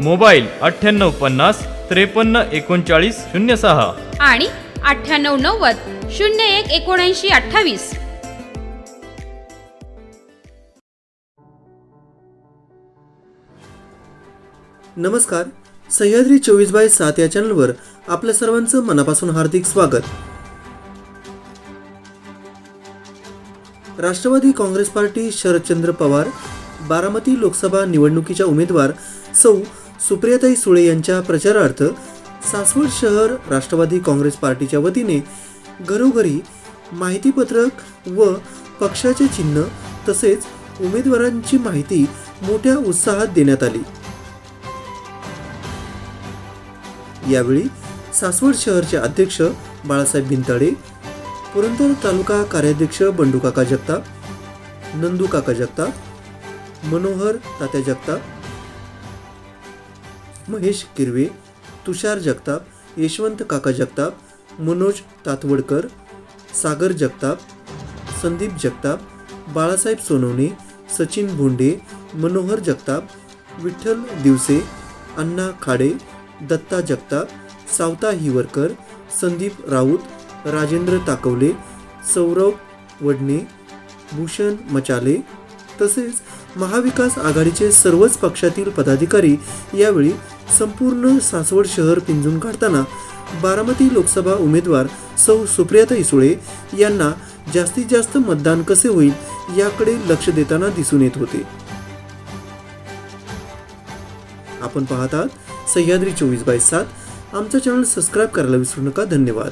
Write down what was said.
Mobile अठ्ठ्याण्णव पन्नास त्रेपन्न एकोणचाळीस शून्य सहा. आणि अठ्ठ्याण्णव नव्वद शून्य एक एकोणऐंशी अठ्ठावीस. नमस्कार. सह्याद्री चोवीस बाय सात या चॅनलवर आपल्या सर्वांचं मनापासून हार्दिक स्वागत. राष्ट्रवादी काँग्रेस पार्टी शरदचंद्र पवार बारामती लोकसभा निवडणुकीच्या उमेदवार सौ सुप्रियाताई सुळे यांच्या प्रचारार्थ सासवड शहर राष्ट्रवादी काँग्रेस पार्टीच्या वतीने घरोघरी माहितीपत्रक व पक्षाचे चिन्ह तसेच उमेदवारांची माहिती मोठ्या उत्साहात देण्यात आली. यावेळी सासवड शहरचे अध्यक्ष बाळासाहेब भिंताडे पुरंदर तालुका कार्याध्यक्ष बंडू काका जगताप नंदू काका जगताप मनोहर तात्या जगताप महेश किरवे तुषार जगताप यशवंत काका जगताप मनोज तातवडकर सागर जगताप संदीप जगताप बाळासाहेब सोनवणे सचिन भोंडे मनोहर जगताप विठ्ठल दिवसे अण्णा खाडे दत्ता जगताप सावता हिवरकर संदीप राऊत राजेंद्र ताकवले सौरव वडणे भूषण मचाले तसेच महाविकास आघाडीचे सर्वच पक्षातील पदाधिकारी यावेळी संपूर्ण सासवड शहर पिंजून काढताना बारामती लोकसभा उमेदवार सौ सुप्रियाताई सुळे यांना जास्तीत जास्त मतदान कसे होईल याकडे लक्ष देताना दिसून येत होते. आपण पाहतात सह्याद्री चोवीस बाय सात. आमचा चॅनल सबस्क्राईब करायला विसरू नका. धन्यवाद.